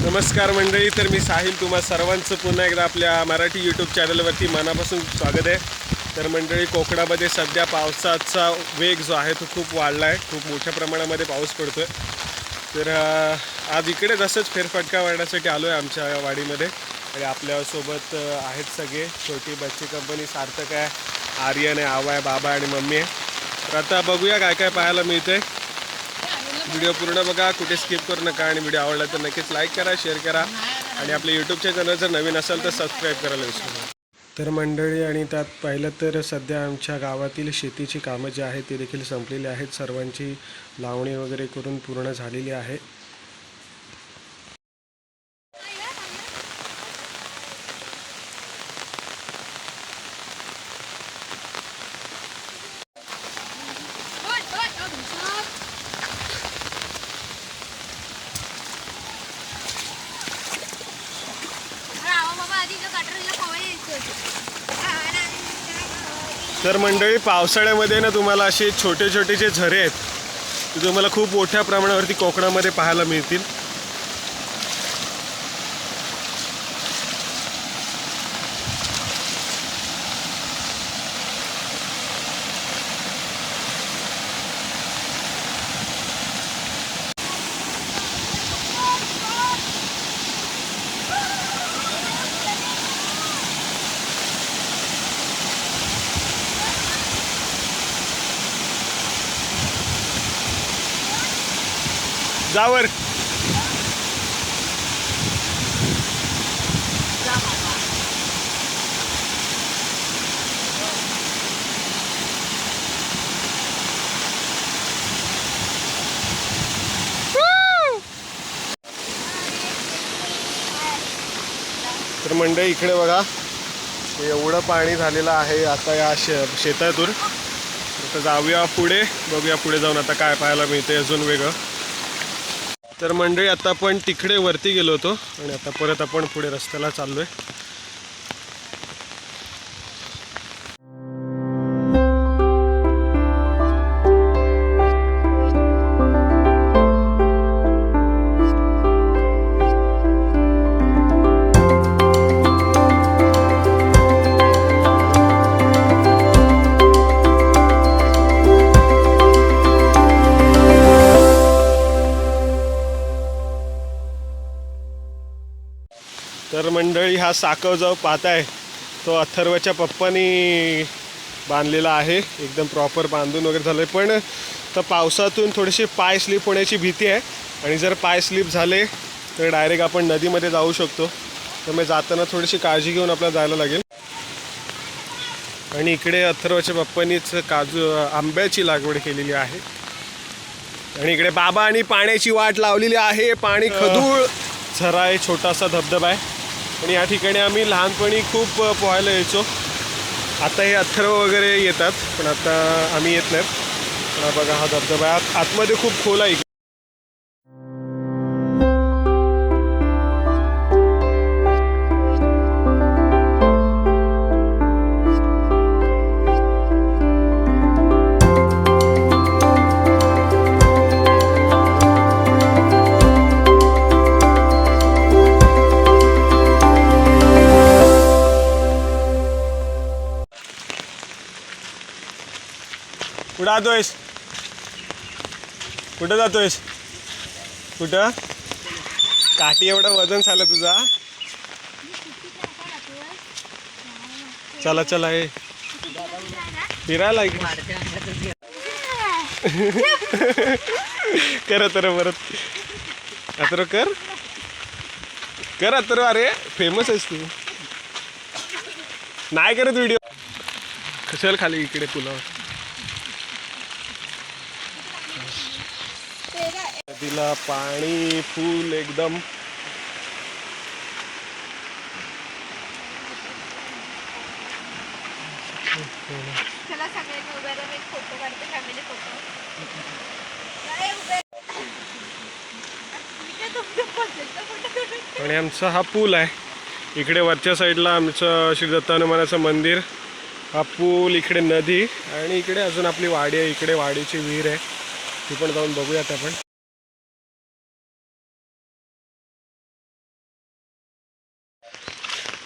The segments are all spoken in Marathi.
नमस्कार मंडळी तर मी साहिल तुम्हा सर्वांचं पुन्हा एकदा आपल्या मराठी यूट्यूब चॅनलवरती मनापासून स्वागत आहे. तर मंडळी कोकणामध्ये सध्या पावसाचा वेग जो आहे तो खूप वाढला आहे खूप मोठ्या प्रमाणामध्ये पाऊस पडतो आहे तर आज इकडे जसंच फेरफटका वाढण्यासाठी आलो आहे आमच्या वाडीमध्ये. आणि आपल्यासोबत आहेत सगळे. छोटी बच्ची कंपनी सार्थक आहे. आर्यन आहे आवा आहे बाबा आणि मम्मी आहे. तर आता बघूया काय काय पाहायला मिळतं आहे व्हिडिओ पूर्ण बघा कुठे स्किप करू नका आणि व्हिडिओ आवडला तर नक्कीच लाईक करा शेअर करा. आणि आपल्या यूट्यूबच्या चॅनल जर नवीन असेल तर सबस्क्राईब करायला विसरू नका. तर मंडळी आणि त्यात पाहिलं तर सध्या आमच्या गावातील शेतीची कामं जी आहेत ती देखील संपलेली आहेत. सर्वांची लावणी वगैरे करून पूर्ण झालेली आहे. तर मंडळी पावसाळ्यामध्ये ना तुम्हाला असे छोटे छोटे जे झरे आहेत ते तुम्हाला खूप मोठ्या प्रमाणावरती कोकणामध्ये पाहायला मिळतील. जावर. तर मंडळी इकडे बघा. एवढं पाणी झालेलं आहे आता या शे शेतातून. आता जाऊया पुढे. बघूया पुढे जाऊन आता काय पाहायला मिळते अजून वेगळं. तर मंडळी आता आपण तिकडे वरती गेलो होतो आणि आता परत आपण पुढे रस्त्याला चाललोय. तर मंडळी हा साकव जो पाहताय. तो अथर्वच्या पप्पानी बांधलेला आहे. एकदम प्रॉपर बांधून वगैरे झालं आहे पण तर पावसातून थोडेसे पाय स्लिप होण्याची भीती आहे. आणि जर पाय स्लिप झाले तर डायरेक्ट आपण नदीमध्ये जाऊ शकतो. त्यामुळे जाताना थोडीशी काळजी घेऊन आपल्याला जायला लागेल. आणि इकडे अथर्वच्या पप्पानीच काजू आंब्याची लागवड केलेली आहे. आणि इकडे बाबा आणि पाण्याची वाट लावलेली आहे. पाणी खदूळ. झरा आहे छोटासा धबधबा आहे. आणि या ठिकाणी आम्ही लहानपणी खूप पोहायला यायचो. आता हे अथर्व वगैरे येतात पण आता आम्ही येत नाहीत. बघा हा धबधबा आत- आतमध्ये खूप खोल आहे. कुठं जातोयस? कुठं जातोयस? कुठं? काठी एवढं वजन झालं तुझा चला चला हे फिरायला कर तर परत. अत्र कर. कर अत्र अरे फेमस आहेस तू. नाही करत व्हिडिओ कशाला खाली इकडे पुलावर नदीला पाणी फुल एकदम चला सगळ्यांनी उभ्या राहून एक फोटो काढते फॅमिली फोटो काय उभे मी काय तुमच्या पद्धतीचा फोटो काढू? आणि आमचा हा पूल आहे. इकडे वरच्या साईडला आमचं श्री दत्त हनुमानाचं मंदिर. हा पूल इकडे नदी आणि इकडे अजून आपली वाडी आहे. इकडे वाडीची विहीर आहे. ती पण जाऊन बघूयात आपण.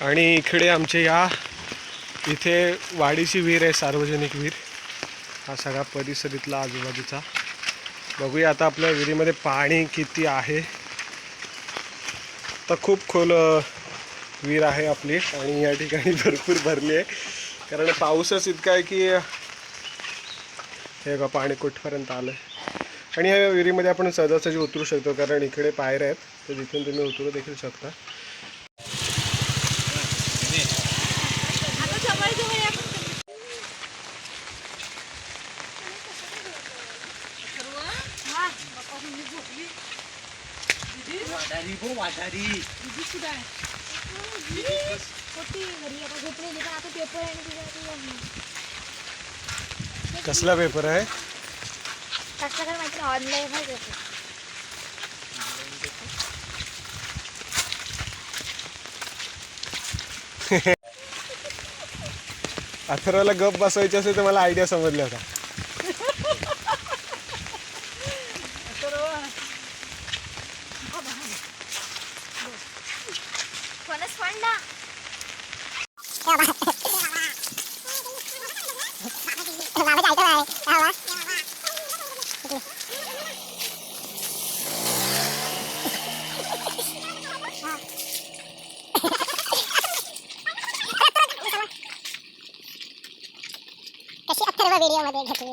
आणि इकडे आमच्या या इथे वाडीची विहीर आहे सार्वजनिक विहीर. हा सगळा परिसर इथला आजूबाजूचा. बघूया आता आपल्या विहिरीमध्ये पाणी किती आहे. तर खूप खोल विहीर आहे आपली आणि या ठिकाणी भरपूर भरली आहे. कारण पाऊसच इतका आहे की हे बघा पाणी कुठपर्यंत आलं आणि या विहिरीमध्ये आपण सहजासहजी उतरू शकतो कारण इकडे पायऱ्या आहेत तर तिथून तुम्ही उतरू देखील शकता. कसला पेपर आहे? कसं तिच्या माहिती ऑनलाईन आहे पेपर गप बसवायची असेल तर मला आयडिया समजली होता कशी अथर्व व्हिडिओमध्ये घेतली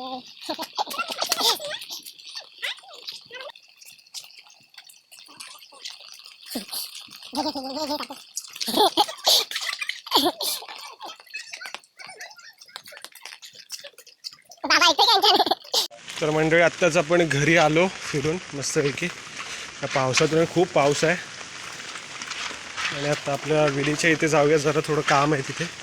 तर मंडळी आत्ताच आपण घरी आलो फिरून मस्तपैकी. पावसातून खूप पाऊस आहे. आणि आता आपल्या विडीच्या इथे जाऊया जरा थोडं काम आहे तिथे.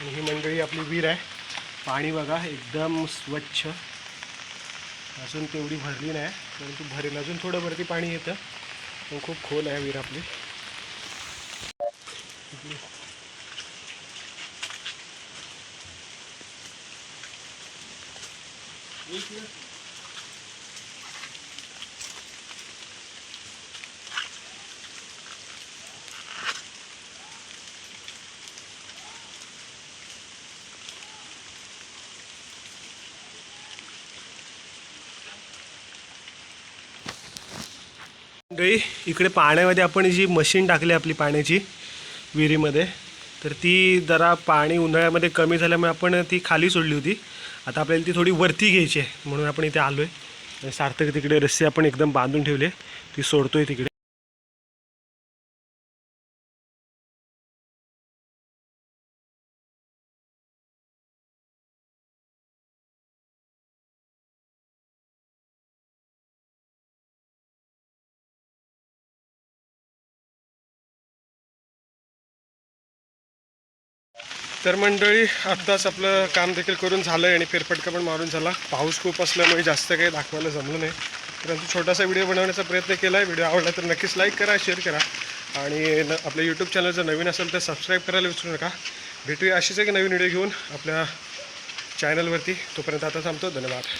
आणि ही मंडळी आपली विहीर आहे. पाणी बघा एकदम स्वच्छ. अजून तेवढी भरली नाही परंतु भरेल. अजून थोडं वरती पाणी येतं. पण खूप खोल आहे विहीर आपली. मंडळी इकडे पाण्यामध्ये आपण जी मशीन टाकली आपली पाण्याची विहिरीमध्ये तर ती जरा पाणी उन्हाळ्यामध्ये कमी झाल्यामुळे आपण ती खाली सोडली होती. आता आपल्याला ती थोडी वरती घ्यायची आहे म्हणून आपण इथे आलो आहे सार्थक तिकडे रस्सी आपण एकदम बांधून ठेवली आहे. ती सोडतोय तिकडे. तर मंडळी आत्ताच आपलं काम देखील करून झालं आहे आणि फेरफटका पण मारून झाला. पाऊस खूप असल्यामुळे जास्त काही दाखवायला जमलं नाही. परंतु छोटासा व्हिडिओ बनवण्याचा प्रयत्न केला आहे व्हिडिओ आवडला तर नक्कीच लाईक करा शेअर करा. आणि न आपल्या यूट्यूब चॅनल जर नवीन असेल तर सबस्क्राईब करायला विसरू नका. भेटूया अशीच एक नवीन व्हिडिओ घेऊन आपल्या चॅनलवरती तोपर्यंत आता थांबतो. धन्यवाद.